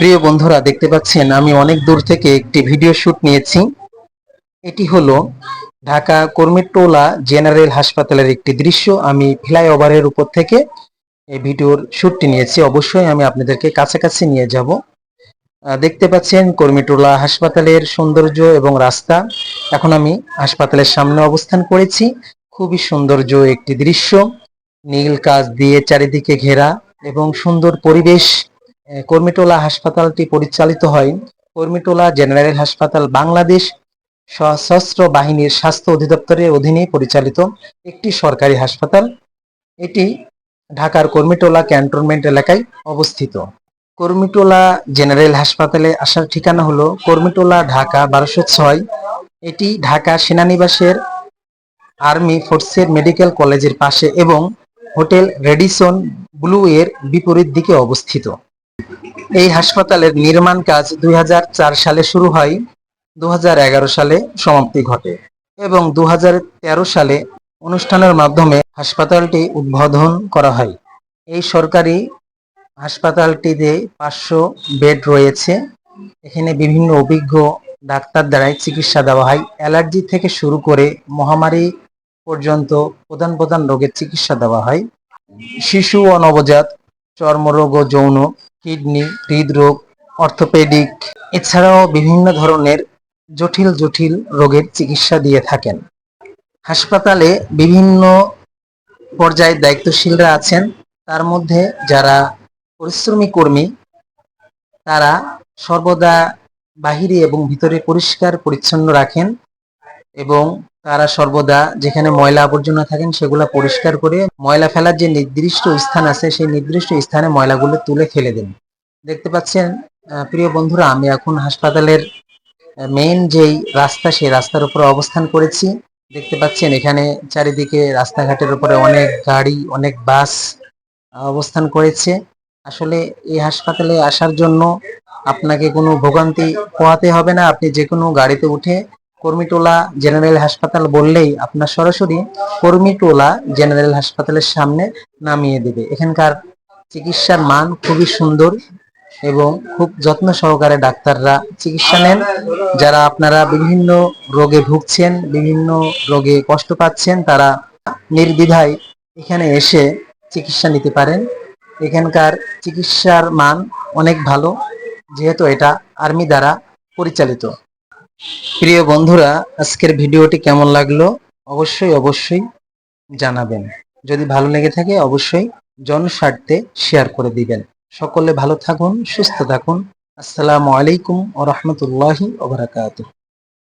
প্রিয় বন্ধুরা, দেখতে পাচ্ছেন আমি অনেক দূর থেকে একটি ভিডিও শুট নিয়েছি। এটি হলো ঢাকা কর্মীটোলা জেনারেল হাসপাতালের একটি দৃশ্য। আমি ফ্লাইওভারের উপর থেকে এই ভিডিওর শুটটি নিয়েছি। অবশ্যই আমি আপনাদেরকে কাছাকাছি নিয়ে যাব। দেখতে পাচ্ছেন কর্মীটোলা হাসপাতালের সৌন্দর্য এবং রাস্তা। এখন আমি হাসপাতালের সামনে অবস্থান করেছি। খুবই সৌন্দর্য একটি দৃশ্য। নীল কাজ দিয়ে চারিদিকে ঘেরা এবং সুন্দর পরিবেশ। কর্মীটোলা হাসপাতালটি পরিচালিত হয়। কর্মীটোলা জেনারেল হাসপাতাল বাংলাদেশ সশস্ত্র বাহিনীর স্বাস্থ্য অধিদপ্তরের অধীনে পরিচালিত একটি সরকারি হাসপাতাল। এটি ঢাকার কর্মীটোলা ক্যান্টনমেন্ট এলাকায় অবস্থিত। কর্মীটোলা জেনারেল হাসপাতালে আসার ঠিকানা হলো কর্মীটোলা ঢাকা বারোশো ছয়। এটি ঢাকা সেনানিবাসের আর্মি ফোর্সের মেডিকেল কলেজের পাশে এবং হোটেল রেডিসন ব্লু এর বিপরীত দিকে অবস্থিত। এই হাসপাতালের নির্মাণ কাজ দুই হাজার চার সালে শুরু হয় দু হাজার এগারো সালে সমাপ্তি ঘটে এবং দু হাজার তেরো সালে অনুষ্ঠানের মাধ্যমে হাসপাতালটি উদ্বোধন করা হয়। এই সরকারি হাসপাতালটিতে পাঁচশো বেড রয়েছে। এখানে বিভিন্ন অভিজ্ঞ ডাক্তার দ্বারাই চিকিৎসা দেওয়া হয়। অ্যালার্জি থেকে শুরু করে মহামারী পর্যন্ত প্রধান প্রধান রোগের চিকিৎসা দেওয়া হয়। শিশু ও নবজাত চর্মরোগ ও যৌন কিডনি, হৃদরোগ, অর্থোপেডিক এছাড়াও বিভিন্ন ধরনের জটিল জটিল রোগের চিকিৎসা দিয়ে থাকেন। হাসপাতালে বিভিন্ন পর্যায়ে দায়িত্বশীলরা আছেন। তার মধ্যে যারা পরিশ্রমী কর্মী, তারা সর্বদা বাহিরে এবং ভিতরে পরিষ্কার, পরিচ্ছন্ন রাখেন এবং তারা সর্বদা যেখানে ময়লা আবর্জনা থাকেন, সেগুলো পরিষ্কার করে ময়লা ফেলার যে নির্দিষ্ট স্থান আছে, সেই নির্দিষ্ট স্থানে ময়লাগুলো তুলে ফেলে দেন। দেখতে পাচ্ছেন প্রিয় বন্ধুরা, আমি এখন হাসপাতালের মেইন যেই রাস্তা, সেই রাস্তার উপরে অবস্থান করেছি। দেখতে পাচ্ছেন, এখানে চারিদিকে রাস্তাঘাটের উপরে অনেক গাড়ি, অনেক বাস অবস্থান করেছে। আসলে এই হাসপাতালে আসার জন্য আপনাকে কোনো ভোগান্তি পোহাতে হবে না। আপনি যে কোনো গাড়িতে উঠে কর্মীটোলা জেনারেল হাসপাতাল বললেই আপনার সরাসরি কর্মীটোলা জেনারেল হাসপাতালের সামনে নামিয়ে দেবে। এখানকার চিকিৎসার মান খুবই সুন্দর এবং খুব যত্ন সহকারে ডাক্তাররা চিকিৎসা নেন। যারা আপনারা বিভিন্ন রোগে ভুগছেন, বিভিন্ন রোগে কষ্ট পাচ্ছেন, তারা নির্দ্বিধায় এখানে এসে চিকিৎসা নিতে পারেন। এখানকার চিকিৎসার মান অনেক ভালো, যেহেতু এটা আর্মি দ্বারা পরিচালিত। প্রিয় বন্ধুরা, আজকের ভিডিওটি কেমন লাগল? অবশ্যই অবশ্যই জানাবেন। যদি ভালো লেগে থাকে, অবশ্যই জনস্বার্থে শেয়ার করে দিবেন। সকলে ভালো থাকুন, সুস্থ থাকুন। আসসালামু আলাইকুম ও রহমতুল্লাহি ওবরাকাতুহ।